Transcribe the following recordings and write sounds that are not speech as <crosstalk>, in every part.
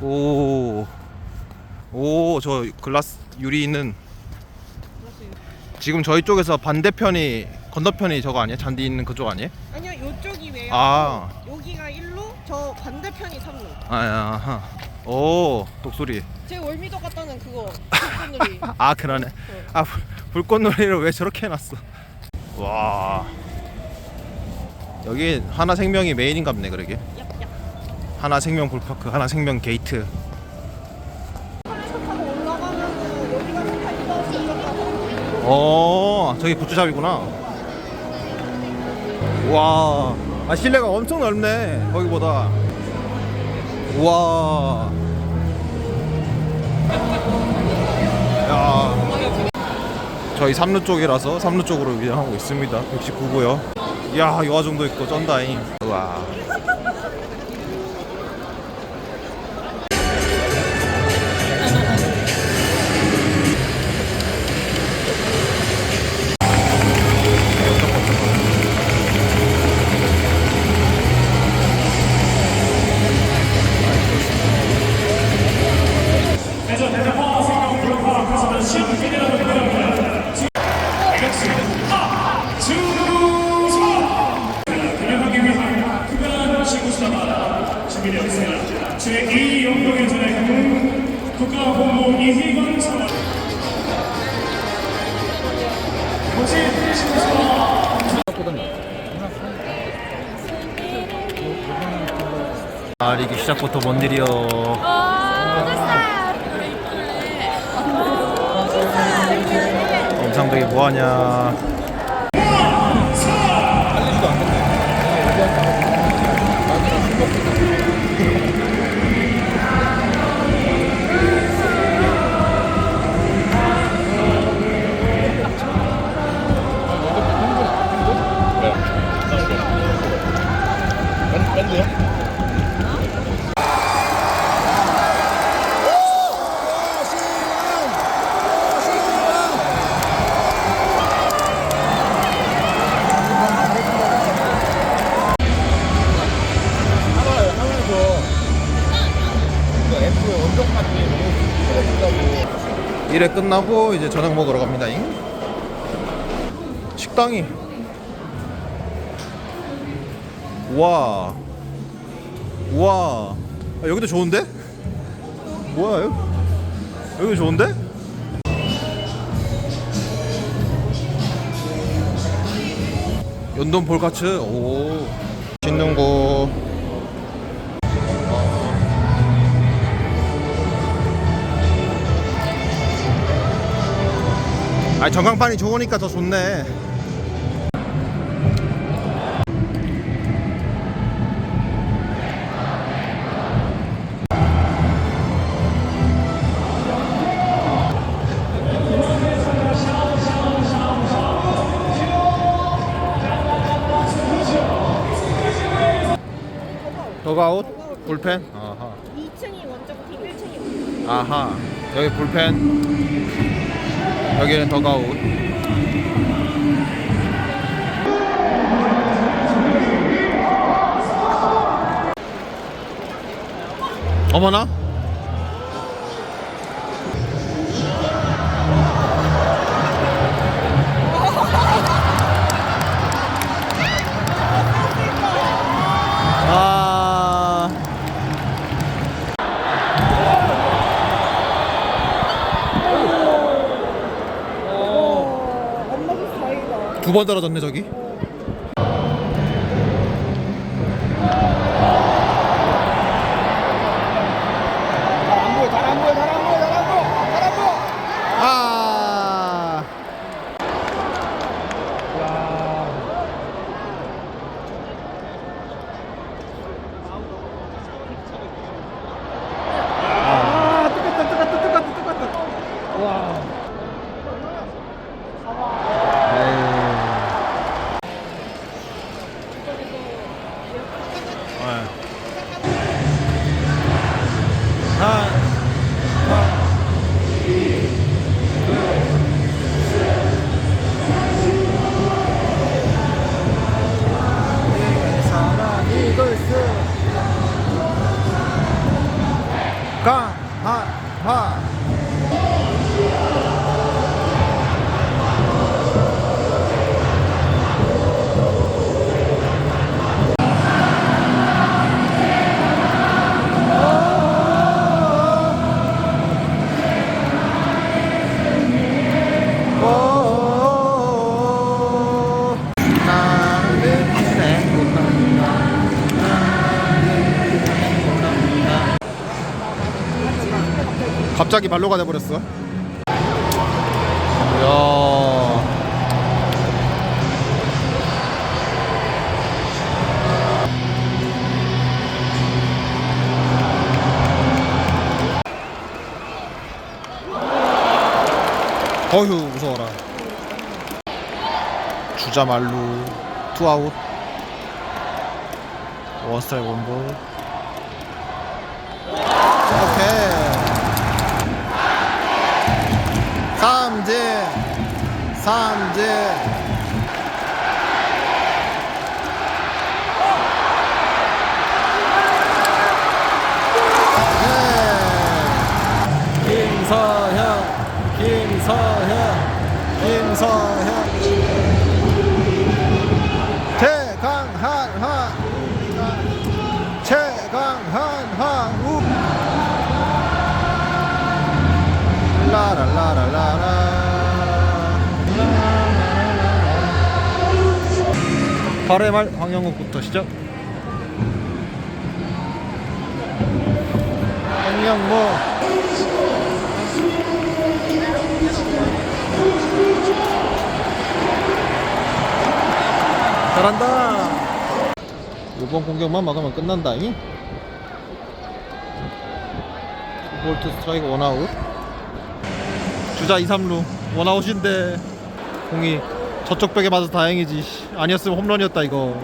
오. 오, 저 글라스 유리 있는 지금 저희 쪽에서 반대편이 건너편이 저거 아니야? 잔디 있는 그쪽 아니에요? 아니요 요쪽이 외야 아. 여기가 1로 저 반대편이 3로 아, 아하. 오, 독소리. 제 월미도 갔다는 그거 <laughs> 불꽃놀이 아, 그러네. 아, 불- 불꽃놀이를 왜 저렇게 해놨어? 와. 여기 하나 생명이 메인인갑네, 그러게. 얍얍 하나 생명 불파크, 하나 생명 게이트. 차에서 타고 올라가면은 여기가 스타일버스 있었다고 어, 저기 굿즈샵이구나. 와, 아 실내가 엄청 넓네. 거기보다. 와. 야. 저희 삼루 쪽이라서 삼루 쪽으로 이동하고 있습니다. 69고요. 야, 요아정도 있고 쩐다잉. 와. 제2 영동에서의 국가본부 이희건 사원 아, 이게 시작부터 뭔 일이여. 엄상백이 뭐하냐. 일회 끝나고 이제 저녁 먹으러 갑니다. 잉? 식당이 와, 와, 아, 여기도 좋은데? 뭐야 여기? 여기 좋은데? 연돈 볼카츠 오 맛있는 거 아 전광판이 좋으니까 더 좋네. 더가웃? 불펜? 아하. 2층이 원정팀 1층이 아하. 여기 불펜 여기는 더가웃 어머나 두 번 떨어졌네 저기. 갑자기 말로가 돼버렸어. 이야. 어휴 무서워라. 주자 말루 투아웃 원스트라이크 원볼 오케이 김서현 김서현. 최강한 하 최강한 하우. 라라라라라. 8회 말 황영욱부터 시작 황영목 잘한다. 이번 공격만 막으면 끝난다잉? 볼트 스트라이크 원아웃. 주자 2, 3루. 원아웃인데 공이 저쪽 벽에 맞아서 다행이지. 씨. 아니었으면 홈런이었다 이거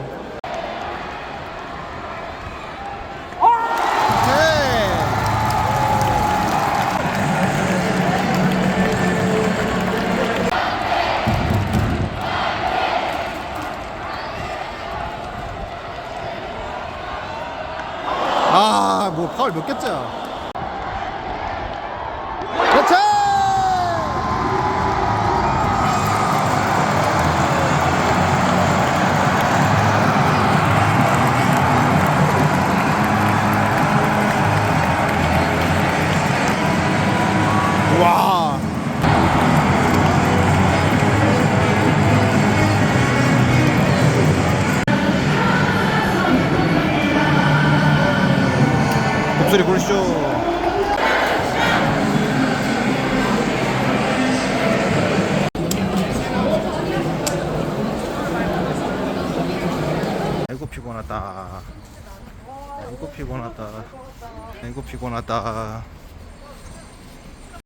파울 몇 개째야? 와. 보시죠. 아이고 피곤하다. 아이고 피곤하다. 아이고 피곤하다.